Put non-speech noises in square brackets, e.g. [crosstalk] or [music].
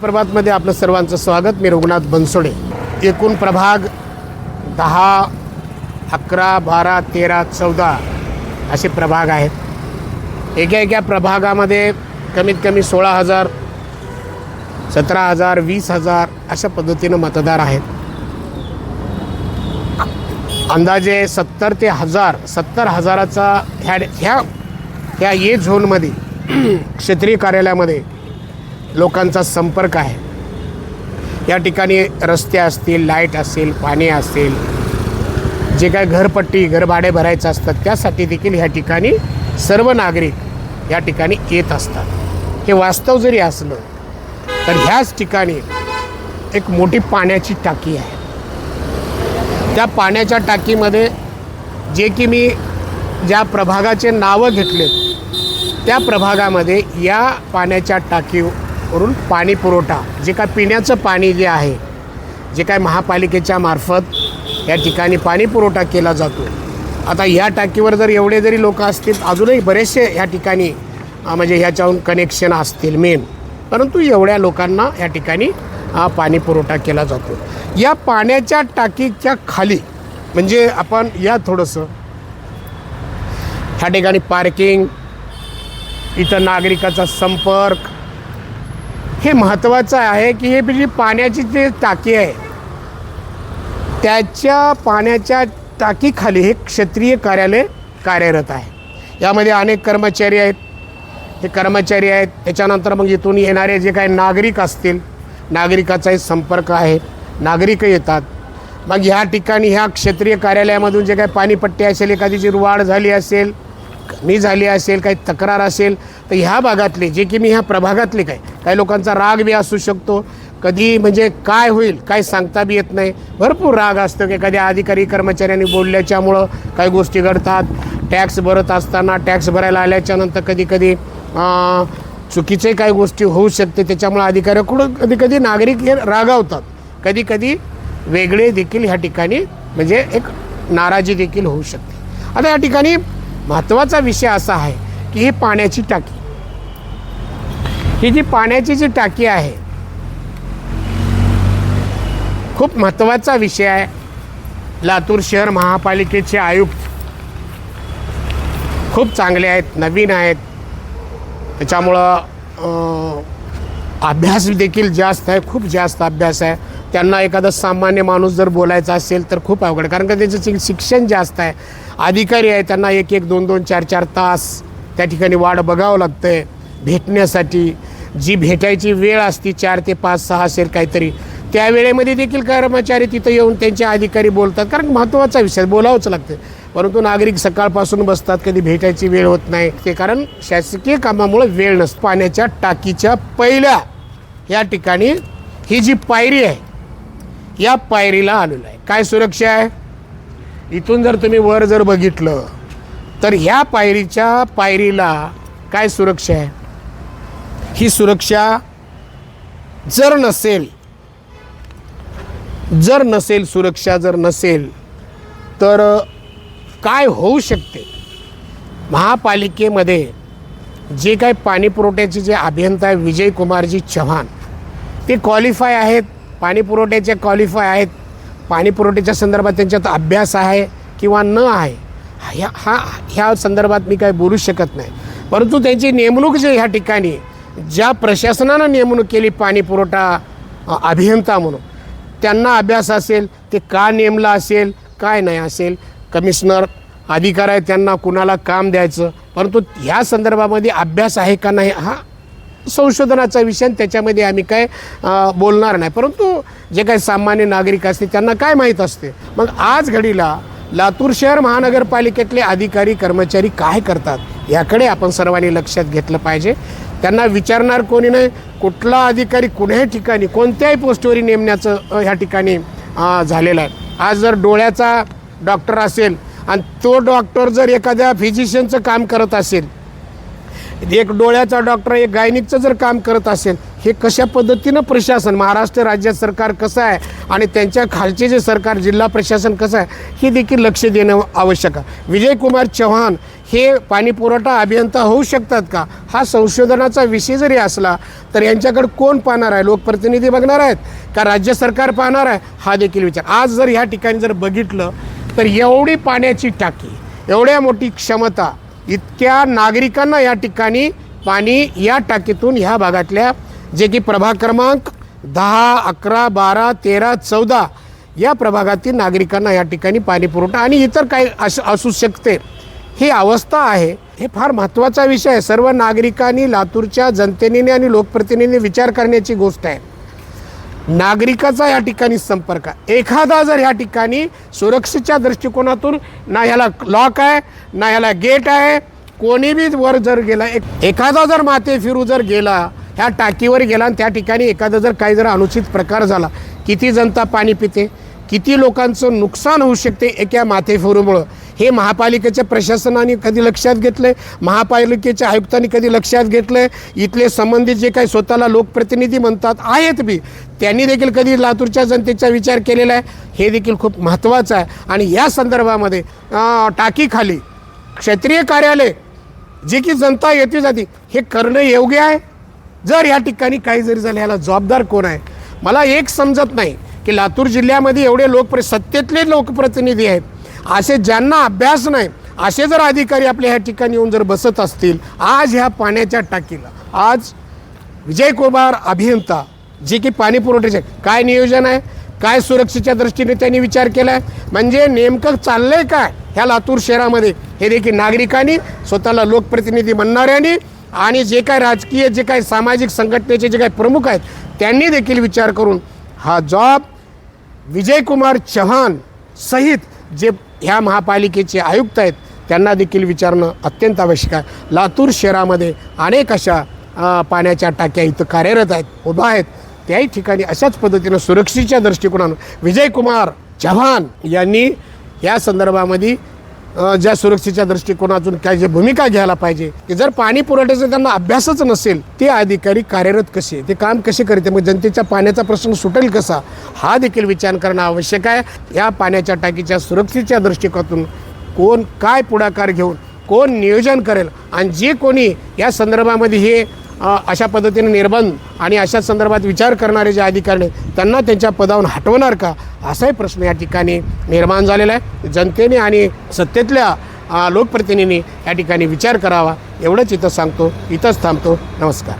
प्रभातमध्ये आपलं सर्वांचं स्वागत. मी रघुनाथ बनसोडे. एकूण प्रभाग दहा अकरा बारा तेरा चौदा असे प्रभाग आहेत. एका एका प्रभागामध्ये कमीत कमी सोळा हजार सतरा हजार वीस हजार अशा पद्धतीनं मतदार आहेत. अंदाजे सत्तर ते हजार सत्तर हजाराचा ह्या ह्या ह्या ये झोनमध्ये [clears throat] क्षेत्रीय कार्यालयामध्ये लोकांचा संपर्क आहे. या ठिकाणी रस्ते असतील लाइट असेल पाणी असेल जे काय घरपट्टी घरभाडे भरायचं असतात त्यासाठी देखील ह्या ठिकाणी सर्व नागरिक या ठिकाणी येत असतात. हे वास्तव जरी असलं तर ह्याच ठिकाणी एक मोठी पाण्याची टाकी आहे. त्या पाण्याच्या टाकीमध्ये जे की मी ज्या प्रभागाचे नावं घेतलेत त्या प्रभागामध्ये या पाण्याच्या टाकी वरून पाणी पुरवठा जे काय पिण्याचं पाणी जे आहे जे काय महापालिकेच्या मार्फत या ठिकाणी पाणी पुरवठा केला जातो. आता या टाकीवर जर एवढे जरी लोक असतील अजूनही बरेचसे ह्या ठिकाणी म्हणजे ह्याच्याहून कनेक्शन असतील मेन परंतु एवढ्या लोकांना या ठिकाणी पाणी पुरवठा केला जातो. या पाण्याच्या टाकीच्या खाली म्हणजे आपण या थोडंसं ह्या ठिकाणी पार्किंग इथं नागरिकाचा संपर्क हे महत्त्वाचं आहे की हे जी पाण्याची जी टाकी आहे त्याच्या पाण्याच्या टाकीखाली हे क्षेत्रीय कार्यालय कार्यरत आहे. यामध्ये अनेक कर्मचारी आहेत. हे कर्मचारी आहेत. त्याच्यानंतर मग इथून येणारे जे काही नागरिक असतील नागरिकाचाही संपर्क आहे. नागरिक येतात. मग ह्या ठिकाणी ह्या क्षेत्रीय कार्यालयामधून जे काही पाणीपट्टी असेल एखादीची वाढ झाली असेल मी झाली असेल काही तक्रार असेल तर ह्या भागातले जे की मी ह्या प्रभागातले काय काही लोकांचा राग बी असू शकतो. कधी म्हणजे काय होईल काय सांगता बी येत नाही. भरपूर राग असतो की कधी अधिकारी कर्मचाऱ्यांनी बोलल्याच्यामुळं काही गोष्टी घडतात. टॅक्स भरत असताना टॅक्स भरायला आल्याच्यानंतर कधी कधी चुकीचे काही गोष्टी होऊ शकते. त्याच्यामुळे अधिकाऱ्याकडून कधी कधी नागरिक हे रागावतात. कधी कधी वेगळे देखील ह्या ठिकाणी म्हणजे एक नाराजी देखील होऊ शकते. आता या ठिकाणी महत्त्वाचा विषय असा आहे की ही पाण्याची टाकी ही जी पाण्याची जी टाकी आहे खूप महत्त्वाचा विषय आहे. लातूर शहर महापालिकेचे आयुक्त खूप चांगले आहेत नवीन आहेत. त्याच्यामुळं अभ्यास देखील जास्त आहे खूप जास्त अभ्यास आहे. त्यांना एखादा सामान्य माणूस जर बोलायचा असेल तर खूप अवघड आहे. कारण का त्याचं शिक्षण जास्त आहे. अधिकारी आहे त्यांना एक एक दोन दोन चार चार तास त्या ठिकाणी वाढ बघावं लागतं आहे भेटण्यासाठी. जी भेटायची वेळ असती चार ते पाच सहा असेल काहीतरी त्या वेळेमध्ये देखील कर्मचारी तिथं येऊन त्यांचे अधिकारी बोलतात. कारण महत्त्वाचा विषय बोलावंच लागतं परंतु नागरिक सकाळपासून बसतात कधी भेटायची वेळ होत नाही. ते कारण शासकीय कामामुळे वेळ नसतो. पाण्याच्या टाकीच्या पहिल्या या ठिकाणी ही जी पायरी आहे या पायरीला आलेलं आहे. काय सुरक्षा आहे? इथून जर तुम्ही वर जर बघितलं तर ह्या पायरीच्या पायरीला काय सुरक्षा आहे? ही सुरक्षा जर नसेल जर नसेल सुरक्षा जर नसेल तर काय होऊ शकते? महापालिकेमध्ये जे काय पाणी पुरवठ्याचे जे अभियंता आहे विजय कुमारजी चव्हाण ते क्वालिफाय आहेत. पाणी पुरवठ्याचे क्वालिफाय आहेत. पाणी पुरवठ्याच्या संदर्भात त्यांच्यात अभ्यास आहे किंवा न आहे ह्या हा ह्या संदर्भात मी काय बोलू शकत नाही. परंतु त्यांची नेमणूक जे ह्या ठिकाणी ज्या प्रशासनानं नेमणूक केली पाणी पुरवठा अभियंता म्हणून त्यांना अभ्यास असेल ते का नेमला असेल काय नाही असेल कमिशनर अधिकार आहे त्यांना कुणाला काम द्यायचं परंतु ह्या संदर्भामध्ये अभ्यास आहे का नाही हा संशोधनाचा विषय आणि त्याच्यामध्ये आम्ही काय बोलणार नाही. परंतु जे काही सामान्य नागरिक असते त्यांना काय माहीत असते? मग आज घडीला लातूर शहर महानगरपालिकेतले अधिकारी कर्मचारी काय करतात? याकडे आपण सर्वांनी लक्षात घेतलं पाहिजे. त्यांना विचारणार कोणी नाही. कुठला अधिकारी कुण्याही ठिकाणी कोणत्याही पोस्टवरी नेमण्याचं ह्या ठिकाणी झालेलं आहे. आज जर डोळ्याचा डॉक्टर असेल आणि तो डॉक्टर जर एखाद्या फिजिशियनचं काम करत असेल एक डोळ्याचा डॉक्टर एक गायनिकचं जर काम करत असेल हे कशा पद्धतीनं प्रशासन महाराष्ट्र राज्य सरकार कसं आहे आणि त्यांच्या खालचे जे सरकार जिल्हा प्रशासन कसं आहे हे देखील लक्ष देणं आवश्यक आहे. विजयकुमार चव्हाण हे पाणीपुरवठा अभियंता होऊ शकतात का? हा संशोधनाचा विषय जरी असला तर यांच्याकडे कोण पाहणार आहे? लोकप्रतिनिधी बघणार आहेत का? राज्य सरकार पाहणार आहे? हा देखील विचार. आज जर ह्या ठिकाणी जर बघितलं तर एवढी पाण्याची टाकी एवढ्या मोठी क्षमता इतक्या नागरिकांना या ठिकाणी पाणी या टाकीतून ह्या भागातल्या जे की प्रभाग क्रमांक दहा अकरा बारा तेरा चौदा या प्रभागातील नागरिकांना या ठिकाणी पाणी पुरवठा आणि इतर काही अस असू शकते. ही अवस्था आहे. हे फार महत्त्वाचा विषय आहे. सर्व नागरिकांनी लातूरच्या जनतेने आणि लोकप्रतिनिधींनी विचार करण्याची गोष्ट आहे. नागरिकाचा या ठिकाणी संपर्क एखादा जर या ठिकाणी सुरक्षेच्या दृष्टिकोनातून ना ह्याला लॉक आहे ना ह्याला गेट आहे कोणी बी वर जर गेला एक एखादा जर माते फिरू जर गेला ह्या टाकीवर गेला आणि त्या ठिकाणी एखादा जर काही जर अनुचित प्रकार झाला किती जनता पाणी पिते किती लोकांचं नुकसान होऊ शकते एका माथेफिरूमुळं हे महापालिकेच्या प्रशासनाने कधी लक्षात घेतलंय? महापालिकेच्या आयुक्तांनी कधी लक्षात घेतलंय? इथले संबंधित जे काही स्वतःला लोकप्रतिनिधी म्हणतात आहेत बी. त्यांनी देखील कधी लातूरच्या जनतेचा विचार केलेला आहे? हे देखील खूप महत्त्वाचं आहे. आणि या संदर्भामध्ये टाकीखाली क्षेत्रीय कार्यालय जे की जनता येते जाते हे करणं योग्य आहे? जर या ठिकाणी काही जरी झालं याला जबाबदार कोण आहे? मला एक समजत नाही की लातूर जिल्ह्यामध्ये एवढे लोकप्र सत्तेतले लोकप्रतिनिधी आहेत. असे ज्यांना अभ्यास नाही असे जर अधिकारी आपल्या ह्या ठिकाणी येऊन जर बसत असतील आज ह्या पाण्याच्या टाकीला आज विजय कुमार अभियंता जे की पाणी पुरवठ्याचे काय नियोजन आहे? काय सुरक्षेच्या दृष्टीने त्यांनी विचार केला आहे म्हणजे नेमकं चाललंय काय ह्या लातूर शहरामध्ये? हे देखील नागरिकांनी स्वतःला लोकप्रतिनिधी म्हणणाऱ्यांनी आणि जे काय राजकीय जे काही सामाजिक संघटनेचे जे काही प्रमुख आहेत त्यांनी देखील विचार करून हा जॉब विजयकुमार चव्हाण सहित जे ह्या महापालिकेचे आयुक्त आहेत त्यांना देखील विचारणं अत्यंत आवश्यक आहे. लातूर शहरामध्ये अनेक अशा पाण्याच्या टाक्या इथं कार्यरत आहेत उभा आहेत. त्याही ठिकाणी अशाच पद्धतीनं सुरक्षेच्या दृष्टिकोनानं विजयकुमार चव्हाण यांनी या संदर्भामध्ये ज्या सुरक्षेच्या दृष्टिकोनातून काय जे भूमिका घ्यायला पाहिजे की जर पाणी पुरवठ्याचा त्यांना अभ्यासच नसेल ते अधिकारी कार्यरत कसे ते काम कसे करते मग जनतेच्या पाण्याचा प्रश्न सुटेल कसा हा देखील विचार करणं आवश्यक आहे. या पाण्याच्या टाकीच्या सुरक्षेच्या दृष्टिकोनातून कोण काय पुढाकार घेऊन कोण नियोजन करेल आणि जे कोणी या संदर्भामध्ये हे अशा पद्धतीने निर्बंध आणि अशा संदर्भात विचार करणारे जे अधिकारी आहेत, त्यांना त्यांच्या पदावरून हटवणार का? असाही प्रश्न या ठिकाणी निर्माण झालेला आहे. जनतेने आणि सत्तेतल्या लोकप्रतिनिधींनी या ठिकाणी विचार करावा. एवढंच इथं सांगतो. इथंच थांबतो. नमस्कार.